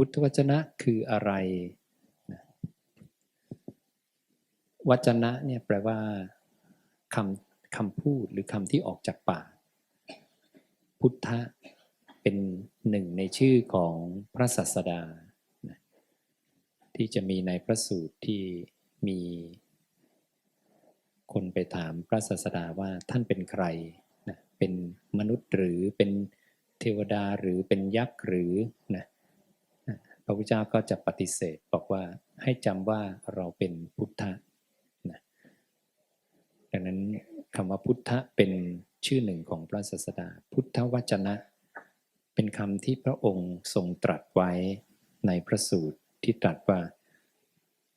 พุทธวจนะคืออะไรวจนะเนี่ยแปลว่าคำคำพูดหรือคำที่ออกจากปากพุทธะเป็นหนึ่งในชื่อของพระศาสดา ที่จะมีในพระสูตรที่มีคนไปถามพระศาสดาว่าท่านเป็นใครนะเป็นมนุษย์หรือเป็นเทวดาหรือเป็นยักษ์หรือนะ ระพุทธเจ้าก็จะปฏิเสธบอกว่าให้จำว่าเราเป็นพุทธะนะดังนั้นคำว่าพุทธะเป็นชื่อหนึ่งของพระศาสดา พุทธวจนะ เป็นคำที่พระองค์ทรงตรัสไว้ในพระสูตรที่ตรัสว่า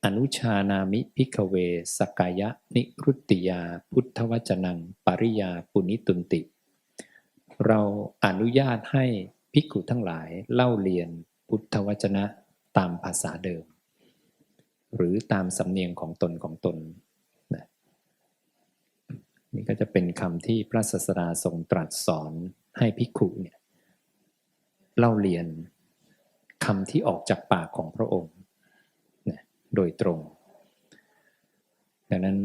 อนุชานามิพิกเว สกายะ นิรุตติยา พุทธวจนัง ปริยาปุณิตุนติ เราอนุญาตให้ภิกขุทั้งหลายเล่าเรียน พุทธวจนะตามภาษาเดิม หรือตามสำเนียงของตนของตนนะนี่ก็จะเป็นคำที่พระศาสดาทรงตรัสสอนให้ภิกขุเนี่ยเล่าเรียนคำที่ออกจากปากของพระองค์นะโดยตรง ดังนั้น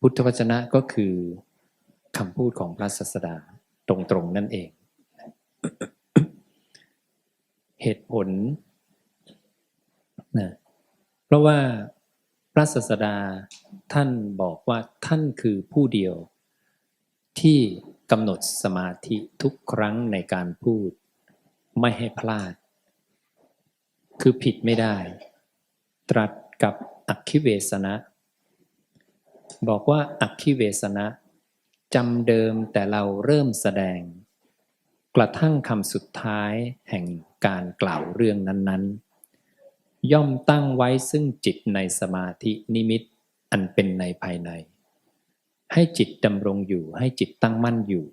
พุทธวจนะก็คือคำพูดของพระศาสดาตรงๆนั่นเอง เหตุผลนะเพราะว่าพระศาสดาท่านบอกว่าท่านคือผู้เดียว ที่กำหนดสมาธิทุกครั้งในการพูด ไม่ให้พลาด คือผิดไม่ได้ ตรัสกับอักขิเวสนะ บอกว่าอักขิเวสนะจำเดิมแต่เราเริ่มแสดง กระทั่งคำสุดท้ายแห่ง การกล่าวเรื่องนั้นๆ ย่อมตั้งไว้ซึ่งจิตในสมาธินิมิตอันเป็นในภายใน ให้จิตดำรงอยู่ให้จิตตั้งมั่นอยู่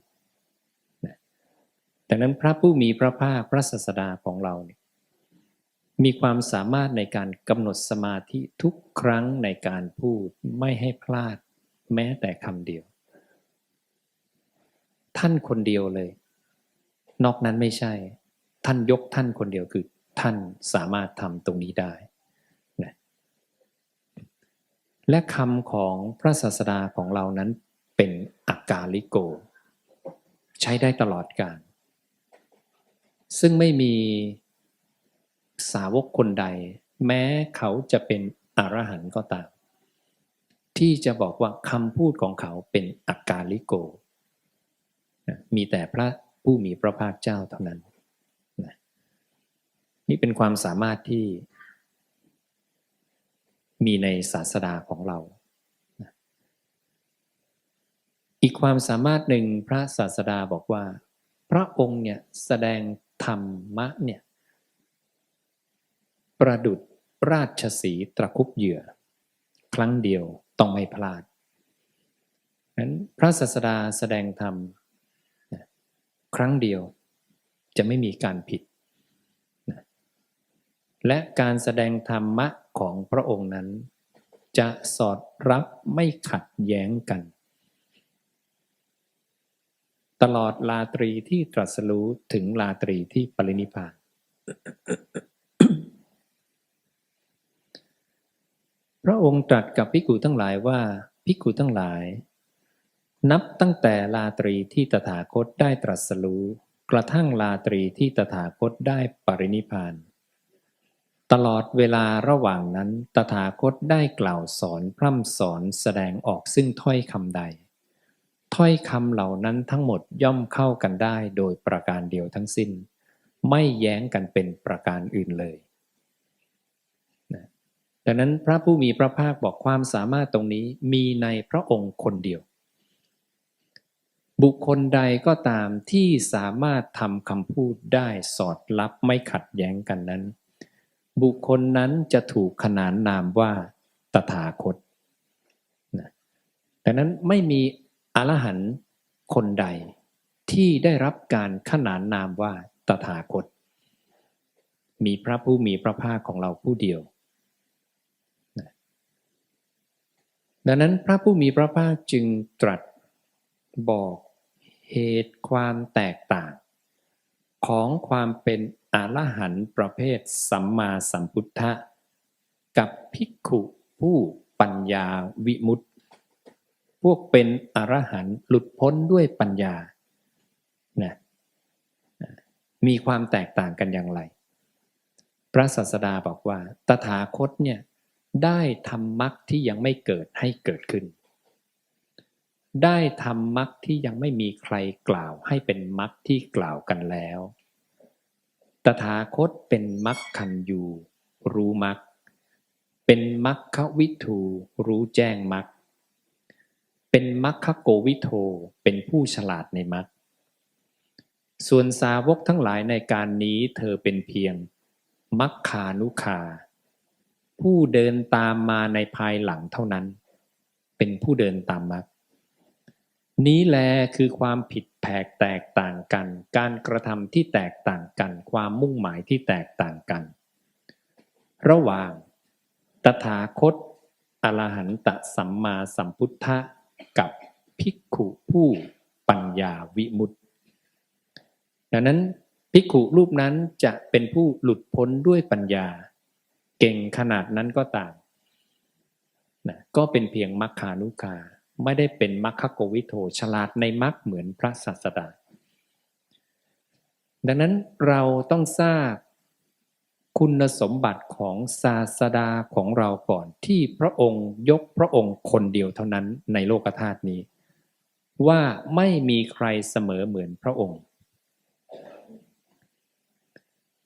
ดังนั้นพระผู้มีพระภาคพระศาสดาของเราเนี่ยมีความสามารถในการกำหนดสมาธิทุกครั้งในการพูดไม่ให้พลาดแม้แต่คำเดียว ท่านคนเดียวเลย นอกนั้นไม่ใช่ ท่านยกท่านคนเดียวคือท่านสามารถทำตรงนี้ได้นะและคำของพระศาสดาของเรานั้นเป็นอากาลิโก ใช้ได้ตลอดกาลซึ่งไม่มีสาวกคนใด แม้เขาจะเป็นอรหันต์ก็ตาม ที่จะบอกว่าคำพูดของเขาเป็นอากาลิโก มีแต่พระผู้มีพระภาคเจ้าเท่านั้น นี่เป็นความสามารถที่มีในศาสดาของเรา อีกความสามารถหนึ่งพระศาสดาบอกว่า พระองค์เนี่ยแสดงธรรมะเนี่ยประดุดราชสีห์ตะคุบเหยื่อ ครั้งเดียวต้องไม่พลาดนั้นพระศาสดาแสดงธรรมครั้งเดียวจะไม่มีการผิด และการแสดงธรรมะของพระองค์นั้น จะสอดรับไม่ขัดแย้งกัน ตลอดลาตรีที่ตรัสรู้ถึงลาตรีที่ปรินิพาน พระองค์ตรัสกับภิกขุทั้งหลายว่าภิกขุทั้งหลาย นับตั้งแต่ลาตรีที่ตถาคตได้ตรัสรู้กระทั่งลาตรีที่ตถาคตได้ปรินิพาน ตลอดเวลาระหว่างนั้น ตถาคตได้กล่าวสอนพร่ำสอนแสดงออกซึ่งถ้อยคำใด ถ้อยคำเหล่านั้นทั้งหมดย่อมเข้ากันได้โดยประการเดียวทั้งสิ้น ไม่แย้งกันเป็นประการอื่นเลยนะดังนั้นพระผู้มีพระภาคบอกความสามารถตรงนี้มีในพระองค์คนเดียว บุคคลใดก็ตามที่สามารถทำคำพูดได้สอดรับไม่ขัดแย้งกันนั้น บุคคลนั้นจะถูกขนานนามว่าตถาคตนะดังนั้นไม่มีอรหันต์คนใดที่ได้รับการขนานนามว่าตถาคต มีพระผู้มีพระภาคของเราผู้เดียว ดังนั้นพระผู้มีพระภาคจึงตรัสบอกเหตุความแตกต่าง ของความเป็น อรหันต์ประเภทสัมมาสัมพุทธะ กับภิกขุผู้ปัญญาวิมุตติ พวกเป็นอรหันต์หลุดพ้นด้วยปัญญานะมีความแตกต่างกันอย่างไร พระศาสดาบอกว่า ตถาคตเนี่ยได้ทำมรรคที่ยังไม่เกิดให้เกิดขึ้น ได้ทำมรรคที่ยังไม่มีใครกล่าวให้เป็นมรรคที่กล่าวกันแล้ว ตถาคตเป็นมรรคคันยูรู้มรรคเป็นมรรควิทูรู้แจ้งมรรคเป็นมรรคโกวิโทเป็นผู้ฉลาดในมรรคส่วนสาวกทั้งหลายในการนี้เธอเป็นเพียง มัคคานุคา ผู้เดินตามมาในภายหลังเท่านั้น เป็นผู้เดินตามมัคนี้แลคือความผิด ผกแตกต่างกัน การกระทำที่แตกต่างกัน ความมุ่งหมายที่แตกต่างกัน ระหว่างตถาคตอรหันตสัมมาสัมพุทธะกับภิกขุผู้ปัญญาวิมุตติดังนั้นภิกขุรูปนั้นจะเป็นผู้หลุดพ้นด้วยปัญญา เก่งขนาดนั้นก็ต่ามนะก็เป็นเพียงมัคคานุคา ไม่ได้เป็นมัคคโกวิโทฉลาดในมัคเหมือนพระศาสดา ดังนั้นเราต้องทราบคุณสมบัติของศาสดาของเราก่อนที่พระองค์ยกพระองค์คนเดียวเท่านั้นในโลกธาตุนี้ ว่าไม่มีใครเสมอเหมือนพระองค์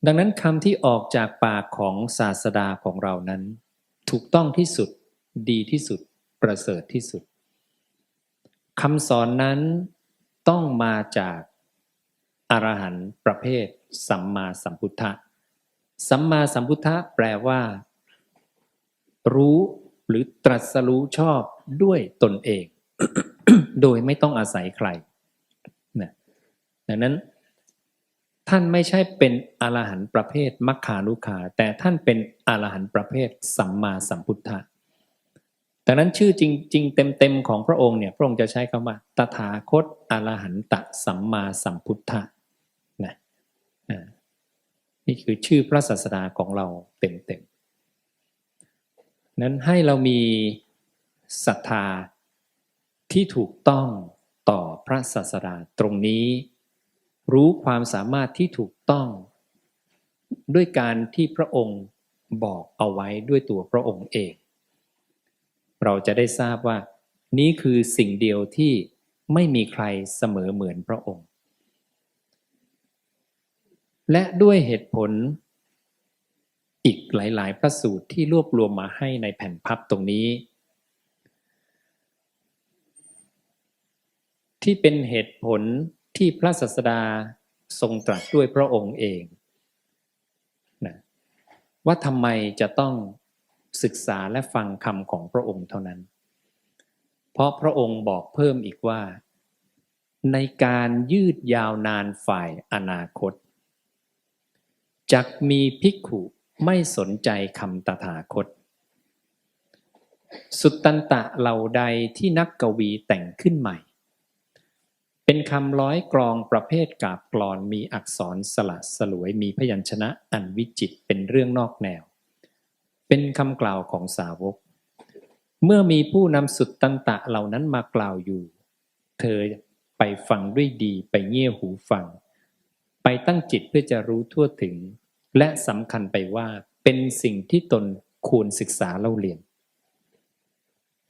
ดังนั้นคำที่ออกจากปากของศาสดาของเรานั้น ถูกต้องที่สุดดีที่สุดประเสริฐที่สุด คำสอนนั้นต้องมาจากอรหันต์ประเภท สัมมาสัมพุทธะ สัมมาสัมพุทธะแปลว่า รู้หรือตรัสรู้ชอบด้วยตนเอง โดยไม่ต้องอาศัยใครนะดังนั้น ท่านไม่ใช่เป็นอรหันต์ประเภทมัคคานุขาแต่ท่านเป็นอรหันต์ประเภท สัมมาสัมพุทธะ ดังนั้นชื่อจริง ๆ เต็มๆของพระองค์เนี่ยพระองค์จะใช้คำว่า ตถาคตอรหันตสัมมาสัมพุทธะนะนี่คือชื่อพระศาสดาของเราเต็มๆนั้นให้เรามีศรัทธาที่ถูกต้องต่อพระศาสดาตรงนี้ รู้ความสามารถที่ถูกต้อง ด้วยการที่พระองค์บอกเอาไว้ด้วยตัวพระองค์เอง เราจะได้ทราบว่า นี้คือสิ่งเดียวที่ไม่มีใครเสมอเหมือนพระองค์ และด้วยเหตุผลอีกหลาย ๆ พระสูตรที่รวบรวมมาให้ในแผ่นพับตรงนี้ ที่เป็นเหตุผลที่พระศาสดาทรงตรัสด้วยพระองค์เองนะว่าทำไมจะต้อง ศึกษาและฟังคำของพระองค์เท่านั้น เพราะพระองค์บอกเพิ่มอีกว่า ในการยืดยาวนานฝ่ายอนาคตจักมีภิกขุไม่สนใจคำตถาคต สุตตันตะเหล่าใดที่นักกวีแต่งขึ้นใหม่ เป็นคำร้อยกรองประเภทกาบกรอนมีอักษรสละสลวยมีพยัญชนะอันวิจิตเป็นเรื่องนอกแนว เป็นคำกล่าวของสาวก เมื่อมีผู้นำสุดตันตะเหล่านั้นมากล่าวอยู่ เธอไปฟังด้วยดีไปเงี่ยหูฟัง ไปตั้งจิตเพื่อจะรู้ทั่วถึง และสำคัญไปว่าเป็นสิ่งที่ตนควรศึกษาเล่าเรียน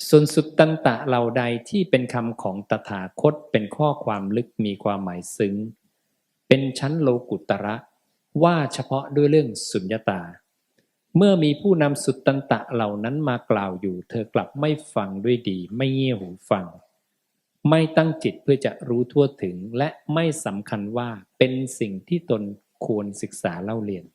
ส่วนสุดตันตะเหล่าใดที่เป็นคำของตถาคตเป็นข้อความลึกมีความหมายซึ้ง เป็นชั้นโลกุตระว่าเฉพาะด้วยเรื่องสุญญตา เมื่อมีผู้นำสุดตันตะเหล่านั้นมากล่าวอยู่ เธอกลับไม่ฟังด้วยดี ไม่เงี่ยหูฟัง ไม่ตั้งจิตเพื่อจะรู้ทั่วถึง และไม่สำคัญว่าเป็นสิ่งที่ตนควรศึกษาเล่าเรียน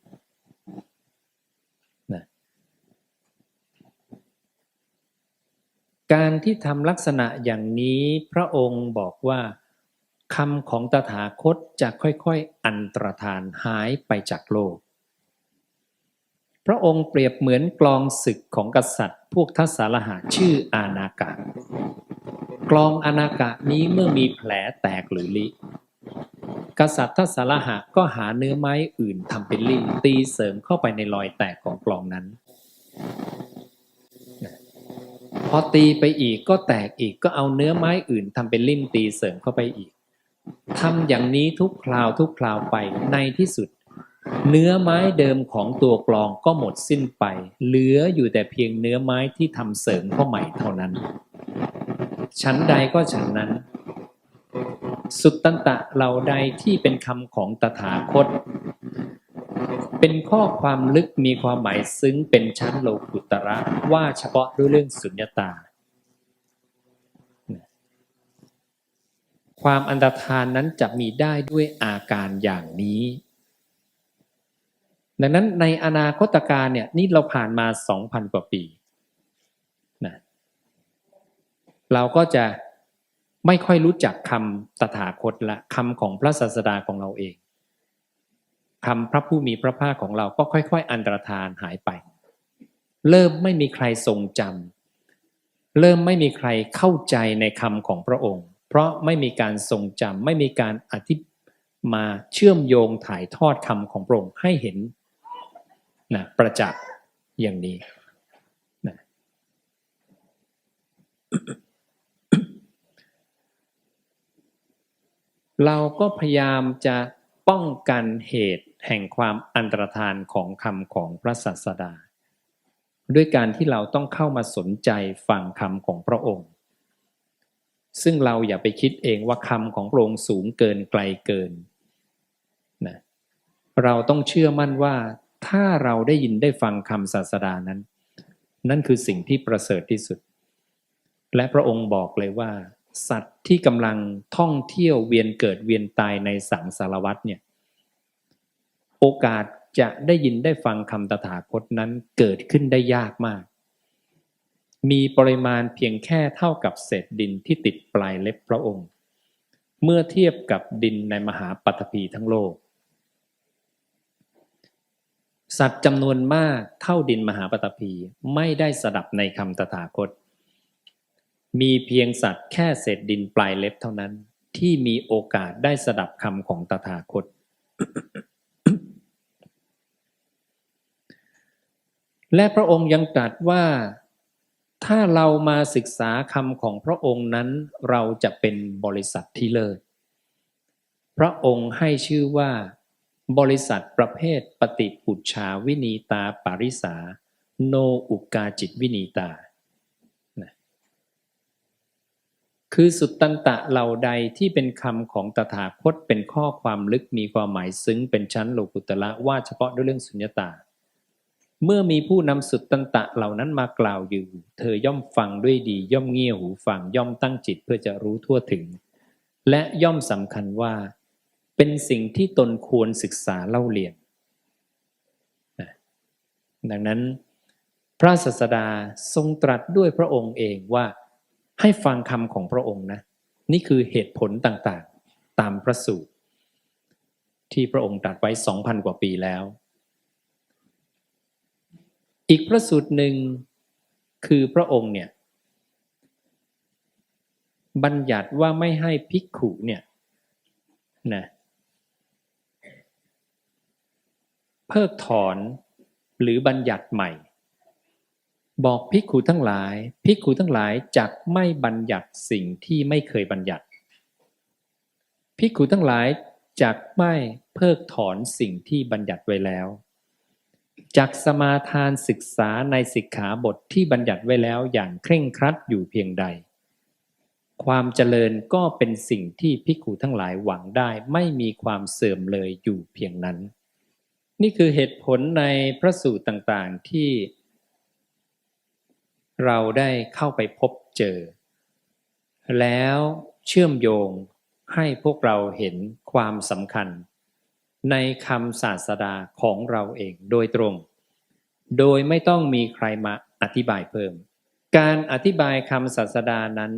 การที่ทำลักษณะอย่างนี้พระองค์บอกว่าคำของตถาคตจะค่อยๆ อันตรธานหายไปจากโลก พระองค์เปรียบเหมือนกลองศึกของกษัตริย์ พวกทัศารหาชื่ออานากะ กลองอานากะนี้เมื่อมีแผลแตกหรือลิ กษัตริย์ทัศลหะก็หาเนื้อไม้อื่นทำเป็นลิ่มตีเสริมเข้าไปในรอยแตกของกลองนั้น พอตีไปอีกก็แตกอีกก็เอาเนื้อไม้อื่นทำเป็นลิ่มตีเสริมเข้าไปอีกทำอย่างนี้ทุกคราวทุกคราวไปในที่สุด เนื้อไม้เดิมของตัวกลองก็หมดสิ้นไป เหลืออยู่แต่เพียงเนื้อไม้ที่ทำเสริมเข้าใหม่เท่านั้น ชั้นใดก็ฉันนั้น สุตตันตะเหล่าใดที่เป็นคำของตถาคต เป็นข้อความลึกมีความหมายซึ้งเป็นชั้นโลกุตระว่าเฉพาะด้วยเรื่องสุญญตา ความอันตรธานนั้นจะมีได้ด้วยอาการอย่างนี้ ดังนั้นในอนาคตการเนี่ยนี่เราผ่านมาสองพันกว่าปีนะเราก็จะไม่ค่อยรู้จักคำตถาคตละคำของพระศาสดาของเราเองคำพระผู้มีพระภาคของเราก็ค่อย ๆ อันตรธานหายไป เริ่มไม่มีใครทรงจำเริ่มไม่มีใครเข้าใจในคำของพระองค์ เพราะไม่มีการทรงจำไม่มีการอธิมาเชื่อมโยงถ่ายทอดคำของพระองค์ให้เห็น นะประจักษ์อย่างนี้นะเราก็พยายามจะป้องกันเหตุแห่งความอันตรธานของคำของพระศาสดา ด้วยการที่เราต้องเข้ามาสนใจฟังคำของพระองค์ ซึ่งเราอย่าไปคิดเองว่าคำของพระองค์สูงเกินไกลเกินนะเราต้องเชื่อมั่นว่า ถ้าเราได้ยินได้ฟังคำศาสดานั้น นั่นคือสิ่งที่ประเสริฐที่สุด และพระองค์บอกเลยว่า สัตว์ที่กำลังท่องเที่ยวเวียนเกิดเวียนตายในสังสารวัฏเนี่ยโอกาสจะได้ยินได้ฟังคำตถาคตนั้นเกิดขึ้นได้ยากมาก มีปริมาณเพียงแค่เท่ากับเศษดินที่ติดปลายเล็บพระองค์ เมื่อเทียบกับดินในมหาปัตภีทั้งโลก สัตว์จำนวนมากเท่าดินมหาปตภีไม่ได้สดับในคำตถาคต มีเพียงสัตว์แค่เศษดินปลายเล็บเท่านั้น ที่มีโอกาสได้สดับคำของตถาคต และพระองค์ยังตรัสว่า ถ้าเรามาศึกษาคำของพระองค์นั้น เราจะเป็นบริษัทที่เลิศ พระองค์ให้ชื่อว่า บริษัทประเภทปฏิปุชาวินีตาปาริสา โนอุกาจิตวินีตานะคือสุตตันตะเหล่าใดที่เป็นคำของตถาคตเป็นข้อความลึกมีความหมายซึ้งเป็นชั้นโลกุตละว่าเฉพาะด้วยเรื่องสุญญตา เมื่อมีผู้นำสุตตันตะเหล่านั้นมากล่าวอยู่ เธอย่อมฟังด้วยดีย่อมเงี่ยหูฟังย่อมตั้งจิตเพื่อจะรู้ทั่วถึง และย่อมสำคัญว่า เป็นสิ่งที่ตนควรศึกษาเล่าเรียน ดังนั้นพระศาสดาทรงตรัสด้วยพระองค์เองว่าให้ฟังคำของพระองค์นะ นี่คือเหตุผลต่างๆ ตามพระสูตร ที่พระองค์ตรัสไว้สองพันกว่าปีแล้ว อีกพระสูตรหนึ่งคือพระองค์เนี่ยบัญญัติว่าไม่ให้ภิกขุเนี่ยนะ เพิกถอนหรือบัญญัติใหม่ บอกภิกขุทั้งหลายภิกขุทั้งหลายจักไม่บัญญัติสิ่งที่ไม่เคยบัญญัติภิกขุทั้งหลายจักไม่เพิกถอนสิ่งที่บัญญัติไว้แล้วจักสมาทานศึกษาในสิกขาบทที่บัญญัติไว้แล้วอย่างเคร่งครัดอยู่เพียงใด ความเจริญก็เป็นสิ่งที่ภิกขุทั้งหลายหวังได้ไม่มีความเสื่อมเลยอยู่เพียงนั้น นี่คือเหตุผลในพระสูตรต่างๆที่เราได้เข้าไปพบเจอ แล้วเชื่อมโยงให้พวกเราเห็นความสำคัญ ในคำศาสดาของเราเองโดยตรง โดยไม่ต้องมีใครมาอธิบายเพิ่ม การอธิบายคำศาสดานั้น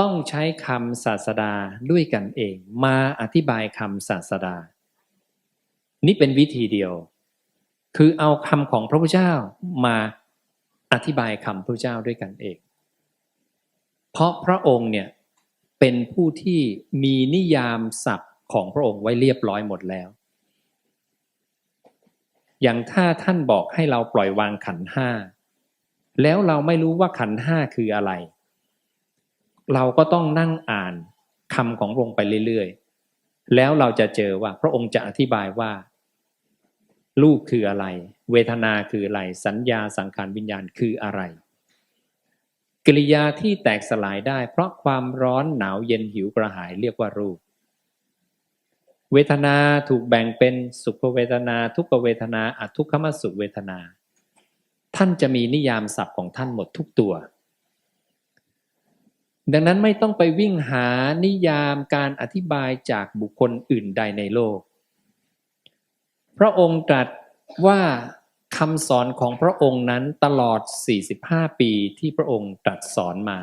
ต้องใช้คำศาสดาด้วยกันเอง มาอธิบายคำศาสดา นี่เป็นวิธีเดียว คือเอาคำของพระพุทธเจ้ามาอธิบายคำพระเจ้าด้วยกันเอง เพราะพระองค์เนี่ยเป็นผู้ที่มีนิยามศัพท์ของพระองค์ไว้เรียบร้อยหมดแล้ว อย่างถ้าท่านบอกให้เราปล่อยวางขันห้า แล้วเราไม่รู้ว่าขันห้าคืออะไร เราก็ต้องนั่งอ่านคำของพระองค์ไปเรื่อยๆ แล้วเราจะเจอว่าพระองค์จะอธิบายว่า รูปคืออะไร เวทนาคืออะไร สัญญาสังขารวิญญาณคืออะไร กิริยาที่แตกสลายได้ เพราะความร้อนหนาวเย็นหิวกระหายเรียกว่ารูป เวทนาถูกแบ่งเป็นสุขเวทนา ทุกเวทนาอทุกขมสุขเวทนา ท่านจะมีนิยามศัพท์ของท่านหมดทุกตัว ดังนั้นไม่ต้องไปวิ่งหานิยามการอธิบายจากบุคคลอื่นใดในโลก พระองค์ตรัสว่าคำสอนของพระองค์นั้นตลอด 45 ปีที่พระองค์ตรัสสอนมา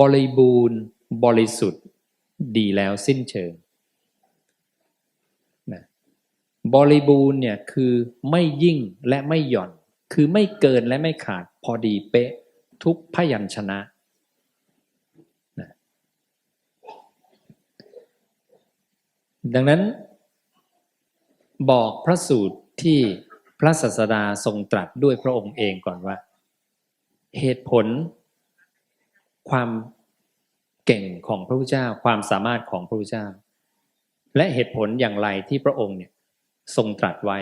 บริบูรณ์บริสุทธิ์ดีแล้วสิ้นเชิงนะบริบูรณ์เนี่ยคือไม่ยิ่งและไม่หย่อน คือไม่เกินและไม่ขาดพอดีเป๊ะทุกพยัญชนะนะ ดังนั้น บอกพระสูตรที่พระศาสดาทรงตรัสด้วยพระองค์เองก่อนว่า เหตุผล ความเก่งของพระพุทธเจ้า ความสามารถของพระพุทธเจ้า และเหตุผลอย่างไรที่พระองค์เนี่ยทรงตรัสไว้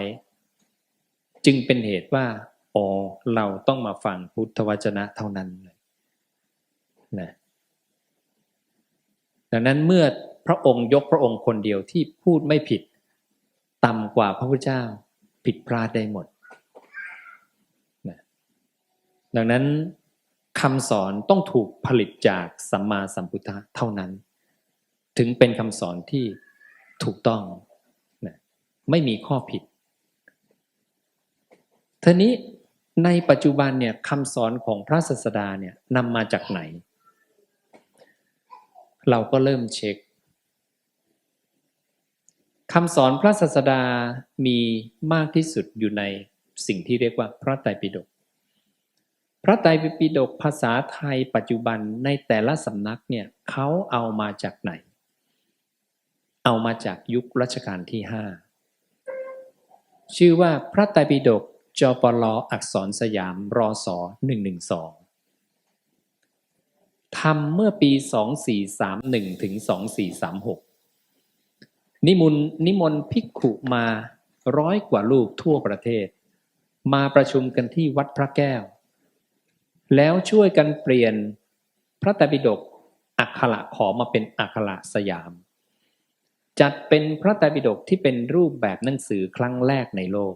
จึงเป็นเหตุว่าอ๋อเราต้องมาฟังพุทธวจนะเท่านั้นนะดังนั้นเมื่อพระองค์ยกพระองค์คนเดียวที่พูดไม่ผิด ต่ำกว่าพระพุทธเจ้าผิดพลาดได้หมดนะดังนั้นคำสอนต้องถูกผลิตจากสัมมาสัมพุทธะเท่านั้น ถึงเป็นคำสอนที่ถูกต้องนะไม่มีข้อผิดทีนี้ในปัจจุบันเนี่ยคำสอนของพระศาสดาเนี่ยนำมาจากไหน เราก็เริ่มเช็ค คำสอนพระศาสดามีมากที่สุดอยู่ในสิ่งที่เรียกว่าพระไตรปิฎก พระไตรปิฎกภาษาไทยปัจจุบันในแต่ละสำนักเนี่ยเขาเอามาจากไหน เอามาจากยุครัชกาลที่ห้าชื่อว่าพระไตรปิฎกจปลอักษรสยามรอสอ112ทำเมื่อปี 2431 ถึง 2436 นิมนต์นิมนต์ภิกขุมาร้อยกว่าลูกทั่วประเทศ มาประชุมกันที่วัดพระแก้ว แล้วช่วยกันเปลี่ยนพระตรปิฎกอักขระขอมาเป็นอักขระสยาม จัดเป็นพระตรปิฎกที่เป็นรูปแบบหนังสือครั้งแรกในโลก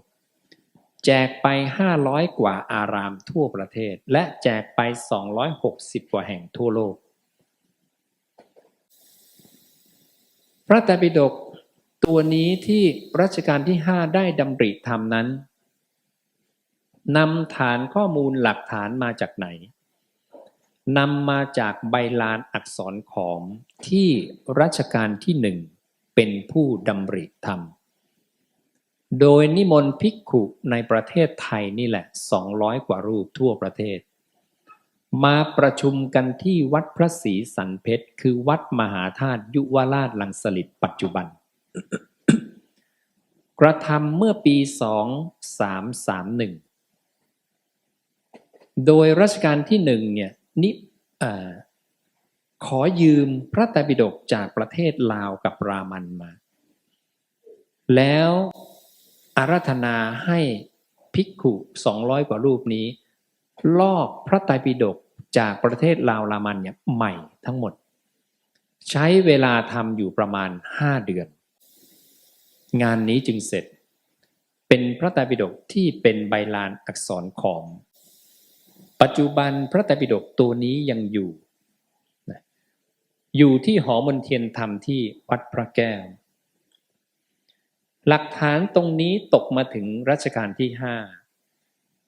แจกไป 500 กว่าอารามทั่วประเทศ และแจกไป 260 กว่าแห่งทั่วโลก พระตรปิฎก ตัวนี้ที่รัชกาลที่ห้าได้ดำริทำนั้นนำฐานข้อมูลหลักฐานมาจากไหนนำมาจากใบลานอักษรขอมที่รัชกาลที่หนึ่งเป็นผู้ดำริทำโดยนิมนต์ภิกขุในประเทศไทยนี่แหละ 200 กว่ารูปทั่วประเทศ มาประชุมกันที่วัดพระศรีสันเพชร คือวัดมหาธาตุยุวราชลังสลิดปัจจุบัน กระทำเมื่อปี 2331 โดยรัชกาลที่หนึ่งเนี่ยนิขอยืมพระไตรปิฎกจากประเทศลาวกับรามันมา แล้วอารัธนาให้ภิกขุ200กว่ารูปนี้ ลอกพระไตรปิฎกจากประเทศลาวรามันเนี่ยใหม่ทั้งหมด ใช้เวลาทำอยู่ประมาณ5เดือน งานนี้จึงเสร็จ เป็นพระไตรปิฎกที่เป็นใบลานอักษรขอม ปัจจุบันพระไตรปิฎกตัวนี้ยังอยู่ อยู่ที่หอมนเทียนธรรมที่วัดพระแก้ว หลักฐานตรงนี้ตกมาถึงรัชกาลที่ห้า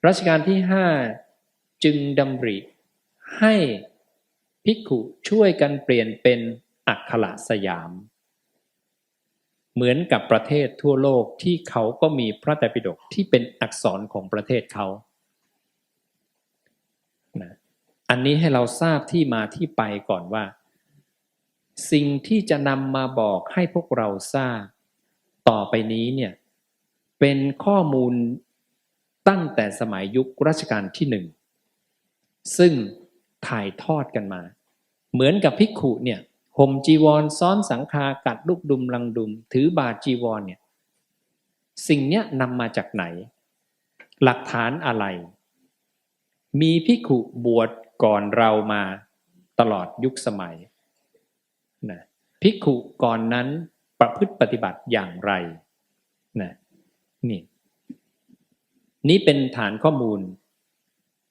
รัชกาลที่ห้าจึงดำริให้ภิกขุช่วยกันเปลี่ยนเป็นอักขระสยาม เหมือนกับประเทศทั่วโลกที่เขาก็มีพระไตรปิฎกที่เป็นอักษรของประเทศเขานะอันนี้ให้เราทราบที่มาที่ไปก่อนว่า สิ่งที่จะนำมาบอกให้พวกเราทราบ ต่อไปนี้เนี่ยเป็นข้อมูลตั้งแต่สมัยยุครัชกาลที่หนึ่งซึ่งถ่ายทอดกันมา เหมือนกับภิกขุเนี่ย ห่มจีวรซ้อนสังคากัดลูกดุมลังดุม ถือบาทจีวรเนี่ยสิ่งเนี้ยนำมาจากไหน หลักฐานอะไร มีภิขุบวชก่อนเรามาตลอดยุคสมัยนะภิขุก่อนนั้นประพฤติปฏิบัติอย่างไรนะนี่นี่เป็นฐานข้อมูล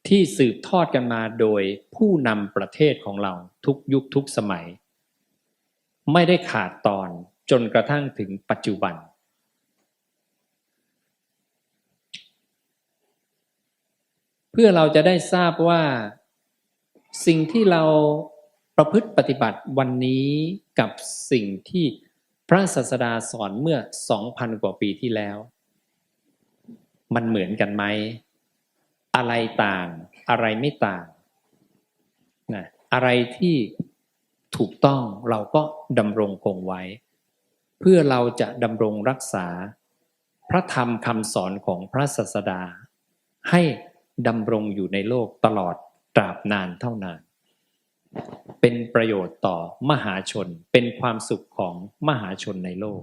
ที่สืบทอดกันมาโดยผู้นำประเทศของเราทุกยุคทุกสมัย ไม่ได้ขาดตอนจนกระทั่งถึงปัจจุบัน เพื่อเราจะได้ทราบว่า สิ่งที่เราประพฤติปฏิบัติวันนี้กับสิ่งที่พระศาสดาสอนเมื่อ 2,000 กว่าปีที่แล้ว มันเหมือนกันไหม อะไรต่าง อะไรไม่ต่างนะอะไรที่ ถูกต้องเราก็ดำรงคงไว้ เพื่อเราจะดำรงรักษา พระธรรมคำสอนของพระศาสดา ให้ดำรงอยู่ในโลกตลอดตราบนานเท่านาน เป็นประโยชน์ต่อมหาชนเป็นความสุขของมหาชนในโลก